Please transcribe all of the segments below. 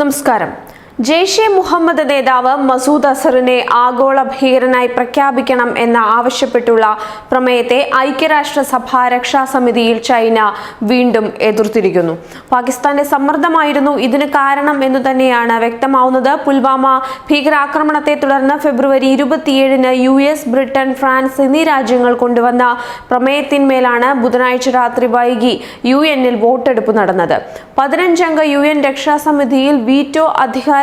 നമസ്കാരം. ജെയ്ഷെ മുഹമ്മദ് നേതാവ് മസൂദ് അസറിനെ ആഗോള ഭീകരനായി പ്രഖ്യാപിക്കണം എന്ന് ആവശ്യപ്പെട്ടുള്ള പ്രമേയത്തെ ഐക്യരാഷ്ട്രസഭ രക്ഷാസമിതിയിൽ ചൈന വീണ്ടും എതിർത്തിരിക്കുന്നു. പാകിസ്ഥാന്റെ സമ്മർദ്ദമായിരുന്നു ഇതിന് കാരണം എന്ന് തന്നെയാണ് വ്യക്തമാവുന്നത്. പുൽവാമ ഭീകരാക്രമണത്തെ തുടർന്ന് ഫെബ്രുവരി ഇരുപത്തിയേഴിന് യു എസ് ബ്രിട്ടൻ ഫ്രാൻസ് എന്നീ രാജ്യങ്ങൾ കൊണ്ടുവന്ന പ്രമേയത്തിന്മേലാണ് ബുധനാഴ്ച രാത്രി വൈകി യു എന്നിൽ വോട്ടെടുപ്പ് നടന്നത്. പതിനഞ്ചംഗ യു എൻ രക്ഷാസമിതിയിൽ വീറ്റോ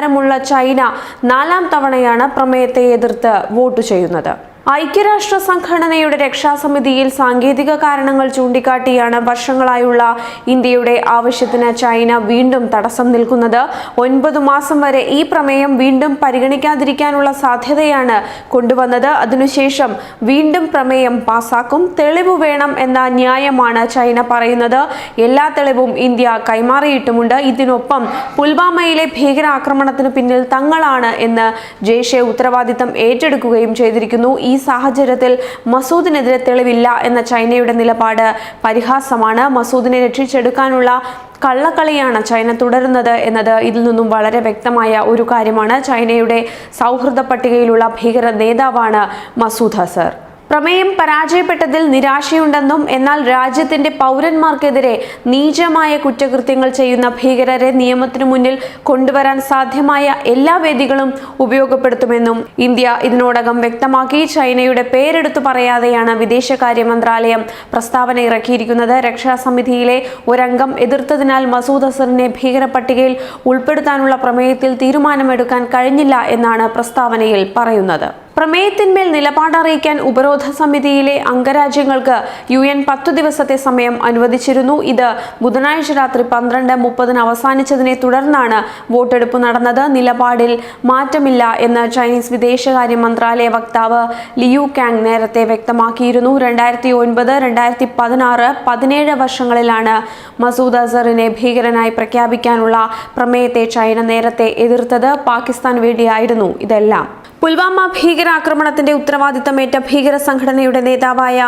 അധികാരമുള്ള ചൈന നാലാം തവണയാണ് പ്രമേയത്തെ എതിർത്ത് വോട്ട് ചെയ്യുന്നത്. ഐക്യരാഷ്ട്ര സംഘടനയുടെ രക്ഷാസമിതിയിൽ സാങ്കേതിക കാരണങ്ങൾ ചൂണ്ടിക്കാട്ടിയാണ് വർഷങ്ങളായുള്ള ഇന്ത്യയുടെ ആവശ്യത്തിന് ചൈന വീണ്ടും തടസ്സം നിൽക്കുന്നത്. ഒൻപത് മാസം വരെ ഈ പ്രമേയം വീണ്ടും പരിഗണിക്കാതിരിക്കാനുള്ള സാധ്യതയാണ് കൊണ്ടുവന്നത്. അതിനുശേഷം വീണ്ടും പ്രമേയം പാസാക്കും. തെളിവ് വേണം എന്ന ന്യായമാണ് ചൈന പറയുന്നത്. എല്ലാ തെളിവും ഇന്ത്യ കൈമാറിയിട്ടുമുണ്ട്. ഇതിനൊപ്പം പുൽവാമയിലെ ഭീകരാക്രമണത്തിന് പിന്നിൽ തങ്ങളാണ് എന്ന് ജയ്ഷെ ഉത്തരവാദിത്തം ഏറ്റെടുക്കുകയും ചെയ്തിരിക്കുന്നു. ഈ സാഹചര്യത്തിൽ മസൂദിനെതിരെ തെളിവില്ല എന്ന ചൈനയുടെ നിലപാട് പരിഹാസമാണ്. മസൂദിനെ രക്ഷിച്ചെടുക്കാനുള്ള കള്ളക്കളിയാണ് ചൈന തുടരുന്നത് എന്നത് ഇതിൽ നിന്നും വളരെ വ്യക്തമായ ഒരു കാര്യമാണ്. ചൈനയുടെ സൗഹൃദ പട്ടികയിലുള്ള ഭീകര നേതാവാണ് മസൂദ് അസർ. പ്രമേയം പരാജയപ്പെട്ടതിൽ നിരാശയുണ്ടെന്നും എന്നാൽ രാജ്യത്തിന്റെ പൗരന്മാർക്കെതിരെ നീചമായ കുറ്റകൃത്യങ്ങൾ ചെയ്യുന്ന ഭീകരരെ നിയമത്തിനു മുന്നിൽ കൊണ്ടുവരാൻ സാധ്യമായ എല്ലാ വേദികളും ഉപയോഗപ്പെടുത്തുമെന്നും ഇന്ത്യ ഇതിനോടകം വ്യക്തമാക്കി ചൈനയുടെ പേരെടുത്തു പറയാതെയാണ് വിദേശകാര്യ മന്ത്രാലയം പ്രസ്താവന ഇറക്കിയിരിക്കുന്നത്. രക്ഷാസമിതിയിലെ ഒരംഗം എതിർത്തതിനാൽ മസൂദ് അസറിനെ ഭീകര പട്ടികയിൽ ഉൾപ്പെടുത്താനുള്ള പ്രമേയത്തിൽ തീരുമാനമെടുക്കാൻ കഴിഞ്ഞില്ല എന്നാണ് പ്രസ്താവനയിൽ പറയുന്നത്. പ്രമേയത്തിന്മേൽ നിലപാടറിയിക്കാൻ ഉപരോധ സമിതിയിലെ അംഗരാജ്യങ്ങൾക്ക് യു എൻ പത്തു ദിവസത്തെ സമയം അനുവദിച്ചിരുന്നു. ഇത് ബുധനാഴ്ച രാത്രി പന്ത്രണ്ട് മുപ്പതിന് അവസാനിച്ചതിനെ തുടർന്നാണ് വോട്ടെടുപ്പ് നടന്നത്. നിലപാടിൽ മാറ്റമില്ല എന്ന് ചൈനീസ് വിദേശകാര്യ മന്ത്രാലയ വക്താവ് ലിയു കാങ് നേരത്തെ വ്യക്തമാക്കിയിരുന്നു. രണ്ടായിരത്തി ഒൻപത് രണ്ടായിരത്തി പതിനാറ് പതിനേഴ് വർഷങ്ങളിലാണ് മസൂദ് അസറിനെ ഭീകരനായി പ്രഖ്യാപിക്കാനുള്ള പ്രമേയത്തെ ചൈന നേരത്തെ എതിർത്തത്. പാകിസ്ഥാൻ വേണ്ടിയായിരുന്നു ഇതെല്ലാം. പുൽവാമ ഭീകരാക്രമണത്തിന്റെ ഉത്തരവാദിത്തമേറ്റ ഭീകര സംഘടനയുടെ നേതാവായ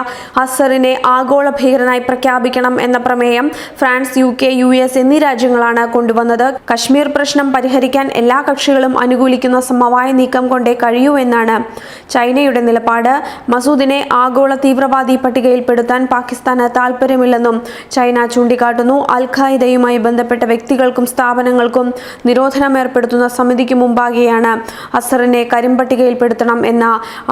അസറിനെ ആഗോള ഭീകരനായി പ്രഖ്യാപിക്കണം എന്ന പ്രമേയം France U K U S എന്നീ രാജ്യങ്ങളാണ് കൊണ്ടുവന്നത്. കശ്മീർ പ്രശ്നം പരിഹരിക്കാൻ എല്ലാ കക്ഷികളും അനുകൂലിക്കുന്ന സമവായ നീക്കം കൊണ്ടേ കഴിയൂ എന്നാണ് ചൈനയുടെ നിലപാട്. മസൂദിനെ ആഗോള തീവ്രവാദി പട്ടികയിൽപ്പെടുത്താൻ പാകിസ്ഥാന് താൽപ്പര്യമില്ലെന്നും ചൈന ചൂണ്ടിക്കാട്ടുന്നു. അൽ ഖായിദയുമായി ബന്ധപ്പെട്ട വ്യക്തികൾക്കും സ്ഥാപനങ്ങൾക്കും നിരോധനം ഏർപ്പെടുത്തുന്ന സമിതിക്ക് മുമ്പാകെയാണ് അസറിനെ കരിമ്പട്ടികയിൽപ്പെടുത്തണം എന്ന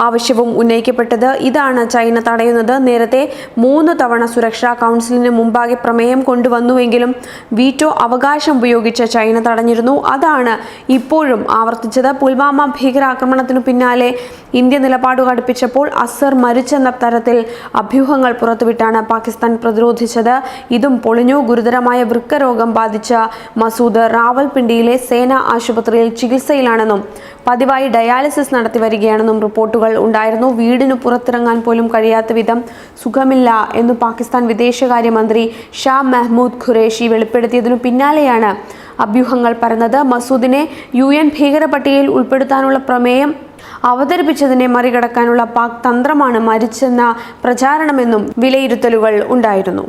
ആവശ്യവും ഉന്നയിക്കപ്പെട്ടത് ഇതാണ്. ചൈന തടയുന്നത് നേരത്തെ മൂന്ന് തവണ സുരക്ഷാ കൗൺസിലിന് മുമ്പാകെ പ്രമേയം കൊണ്ടുവന്നുവെങ്കിലും വീറ്റോ അവകാശം ഉപയോഗിച്ച് ചൈന തടഞ്ഞിരുന്നു. അതാണ് ഇപ്പോഴും ആവർത്തിച്ചത്. പുൽവാമ ഭീകരാക്രമണത്തിനു പിന്നാലെ ഇന്ത്യ നിലപാട് കടുപ്പിച്ചപ്പോൾ അസർ മരിച്ചെന്ന തരത്തിൽ അഭ്യൂഹങ്ങൾ പുറത്തുവിട്ടാണ് പാകിസ്ഥാൻ പ്രതിരോധിച്ചത്. ഇതും പൊളിഞ്ഞു. ഗുരുതരമായ വൃക്കരോഗം ബാധിച്ച മസൂദ് റാവൽപിണ്ടിയിലെ സേനാ ആശുപത്രിയിൽ ചികിത്സയിലാണെന്നും പതിവായി ഡയാലിസിസ് നടത്തി വരികയാണെന്നും റിപ്പോർട്ടുകൾ ഉണ്ടായിരുന്നു. വീടിന് പുറത്തിറങ്ങാൻ പോലും കഴിയാത്ത വിധം സുഖമില്ല എന്ന് പാകിസ്ഥാൻ വിദേശകാര്യമന്ത്രി ഷാ മെഹ്മൂദ് ഖുറേഷി വെളിപ്പെടുത്തിയതിനു പിന്നാലെയാണ് അഭ്യൂഹങ്ങൾ പറഞ്ഞത് മസൂദിനെ യു എൻ ഭീകരപട്ടികയിൽ ഉൾപ്പെടുത്താനുള്ള പ്രമേയം അവതരിപ്പിച്ചതിനെ മറികടക്കാനുള്ള പാക് തന്ത്രമാണ് മരിച്ചെന്ന പ്രചാരണമെന്നും വിലയിരുത്തലുകൾ ഉണ്ടായിരുന്നു.